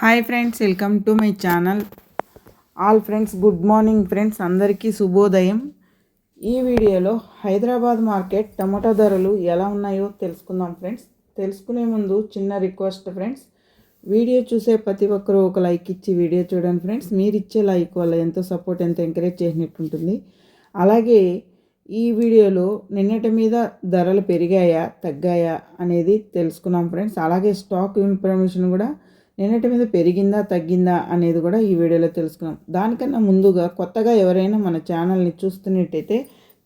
Hi friends welcome to my channel. All friends good morning friends అందరికీ శుభోదయం. ఈ వీడియోలో హైదరాబాద్ మార్కెట్ టమాటా ధరలు ఎలా ఉన్నాయో తెలుసుకుందాం ఫ్రెండ్స్. తెలుసుకునే ముందు చిన్న రిక్వెస్ట్ ఫ్రెండ్స్. వీడియో చూసే ప్రతి ఒక్కరూ ఒక లైక్ ఇచ్చి వీడియో చూడండి ఫ్రెండ్స్. మీరు ఇచ్చే లైక్ వల్ల ఎంతో సపోర్ట్ ఎంతో ఎంకరేజ్ చేసినట్టుంటుంది. అలాగే ఈ వీడియోలో నిన్నటి మీద ధరలు పెరిగాయా తగ్గాయా అనేది తెలుసుకున్నాం ఫ్రెండ్స్. అలాగే స్టాక్ ఇన్ఫర్మేషన్ కూడా నిన్నటి మీద పెరిగిందా తగ్గిందా అనేది కూడా ఈ వీడియోలో తెలుసుకున్నాం. దానికన్నా ముందుగా కొత్తగా ఎవరైనా మన ఛానల్ని చూస్తున్నట్టయితే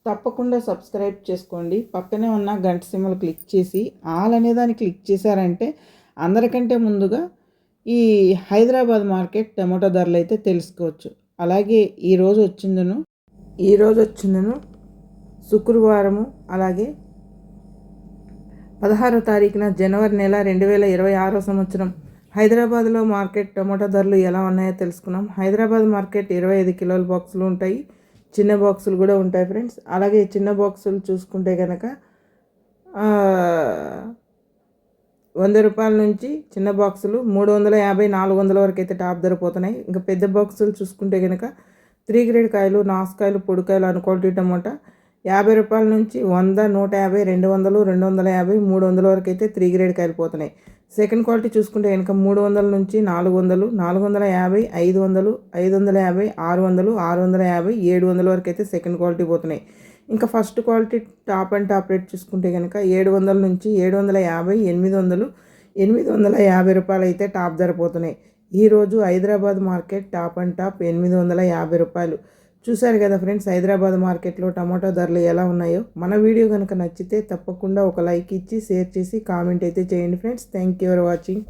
తప్పకుండా సబ్స్క్రైబ్ చేసుకోండి. పక్కనే ఉన్న గంట సిమ్మలు క్లిక్ చేసి ఆల్ అనే దాన్ని క్లిక్ చేశారంటే అందరికంటే ముందుగా ఈ హైదరాబాద్ మార్కెట్ టమాటో ధరలు అయితే తెలుసుకోవచ్చు. అలాగే ఈరోజు వచ్చిందను ఈరోజు వచ్చిందను శుక్రవారము అలాగే పదహారో తారీఖున జనవరి నెల రెండు వేల ఇరవై ఆరో సంవత్సరం. హైదరాబాద్లో మార్కెట్ టమాటా ధరలు ఎలా ఉన్నాయో తెలుసుకున్నాం. హైదరాబాద్ మార్కెట్ ఇరవై ఐదు కిలోల బాక్సులు ఉంటాయి. చిన్న బాక్సులు కూడా ఉంటాయి ఫ్రెండ్స్. అలాగే చిన్న బాక్సులు చూసుకుంటే కనుక వంద రూపాయల నుంచి చిన్న బాక్సులు మూడు వందల యాభై నాలుగు వందల వరకు అయితే టాప్ ధర పోతున్నాయి. ఇంకా పెద్ద బాక్సులు చూసుకుంటే కనుక త్రీ గ్రేడ్ కాయలు నాసుకాయలు పొడికాయలు అనుకోటి టమోటా యాభై రూపాయల నుంచి వంద నూట యాభై రెండు వందలు రెండు వందల యాభై మూడు వందల వరకు అయితే త్రీ గ్రేడ్ కాయలు సెకండ్ క్వాలిటీ చూసుకుంటే కనుక మూడు వందల నుంచి నాలుగు వందలు నాలుగు వందల యాభై ఐదు వందలు ఐదు వందల యాభై ఆరు వందలు ఆరు వందల యాభై ఏడు వందల వరకు అయితే సెకండ్ క్వాలిటీ పోతున్నాయి. ఇంకా first quality top and top rate చూసుకుంటే కనుక ఏడు వందల నుంచి ఏడు వందల యాభై ఎనిమిది వందలు ఎనిమిది వందల యాభై రూపాయలు అయితే టాప్ ధర పోతున్నాయి. ఈరోజు Hyderabad market top and top ఎనిమిది వందల యాభై రూపాయలు. చూశారు కదా ఫ్రెండ్స్ హైదరాబాద్ మార్కెట్లో టమాటో ధరలు ఎలా ఉన్నాయో? మన వీడియో కనుక నచ్చితే తప్పకుండా ఒక లైక్ ఇచ్చి షేర్ చేసి కామెంట్ అయితే చేయండి friends. Thank you for watching